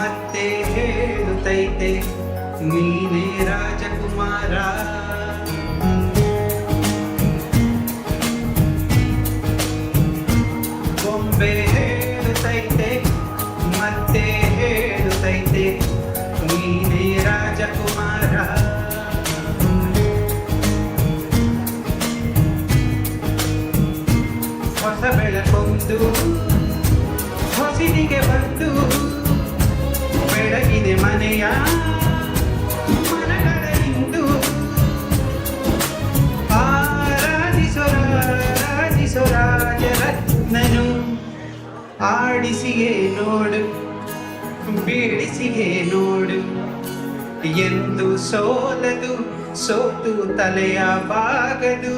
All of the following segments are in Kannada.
ಹೇಳುತ್ತೈತೆ ನೀನೇ ರಾಜಕುಮಾರ. ಗೊಂಬೆ ಹೇಳುತ್ತೈತೆ ಮತ್ತೆ ಹೇಳುತ್ತೈತೆ ನೀನೇ ರಾಜಕುಮಾರ. ಹೊಸ ಬೆಳಕೊಂದು ಹೊಸಿನಿಗೆ ಬಂದು ಬೆಳಗಿದೆ ಮನೆಯ ಮನಗಳ ಇಂದು ರತ್ನನು ಆಡಿಸಿಯೇ ನೋಡು ಬೀಳಿಸಿಯೇ ನೋಡು ಎಂದು ಸೋಲದು, ಸೋತು ತಲೆಯ ಬಾಗದು.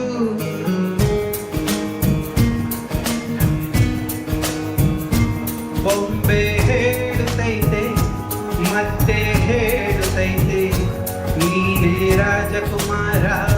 ಬೊಂಬೆ ನೀನೇ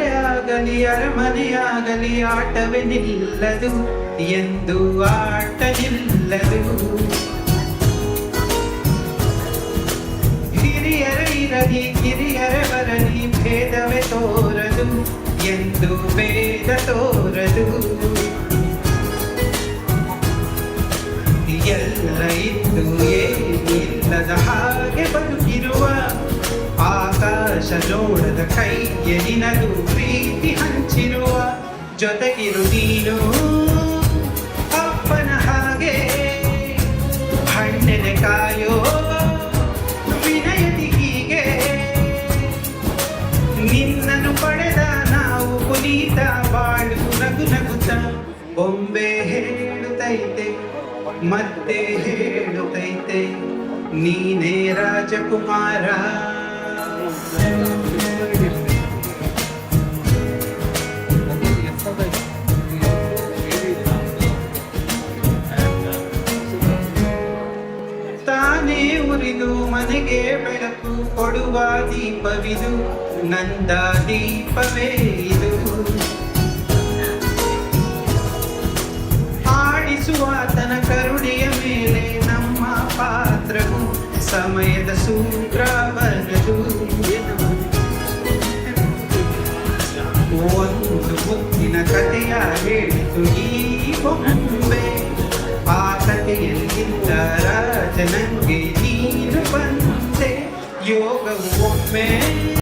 ರಾಜಕುಮಾರ ಗುಡಿಸಲೇ ಆಗಲಿ ಅರಮನೆಯಾಗಲಿ ಆಟವೇ ನಿಲ್ಲದು ಎಂದು ಆಟ ನಿಲ್ಲದು ಹಿರಿಯರ ಇರಲಿ ಕಿರಿಯರ ಬರಲಿ ಭೇದವೇ ತೋರದು ಎಂದು ಭೇದ ತೋರದು ಎಲ್ಲ ಇದ್ದು ಏನಿಲ್ಲದ ಹಾಗೆ ಬದುಕಿರುವ ಆಕಾಶ ನೋಡದ ನಗು ಪ್ರೀತಿ ಹಂಚಿರುವ ಜೊತೆಗಿರು ನೀನು ಅಪ್ಪನ ಹಾಗೆ. ಹಣ್ಣೆನೆ ಕಾಯೋ ವಿನಯದಿ ಹೀಗೆ. ನಿನ್ನನ್ನು ಪಡೆದ ನಾವು ಪುನೀತ ಬಾಳು ನಗು ನಗುತ್ತ ಬೊಂಬೆ ಹೇಳುತ್ತೈತೆ, ಮತ್ತೆ ಹೇಳುತ್ತೈತೆ, ನೀನೇ ರಾಜಕುಮಾರ. ತಾನೇ ಉರಿದು ಮನೆಗೆ ಬೆಳಕು ಕೊಡುವ ದೀಪವಿದು, ನಂದ ದೀಪವೇ ಇದು. ಆಡಿಸುವ ತನ ಕರುಣೆಯ ಮೇಲೆ ನಮ್ಮ ಪಾತ್ರವು ಸಮಯದ ಸೂತ್ರವನದು ಒಂದು ಮುತ್ತಿನ ಕಥೆಯ ಹೇಳಿತು ಈ ಬೊಂಬೆ. ಆ ಕಥೆಯಲ್ಲಿದ್ದ ರಾಜ ನಂಗೆ ನೀನು ಬಂದೆ ಯೋಗವು ಒಮ್ಮೆ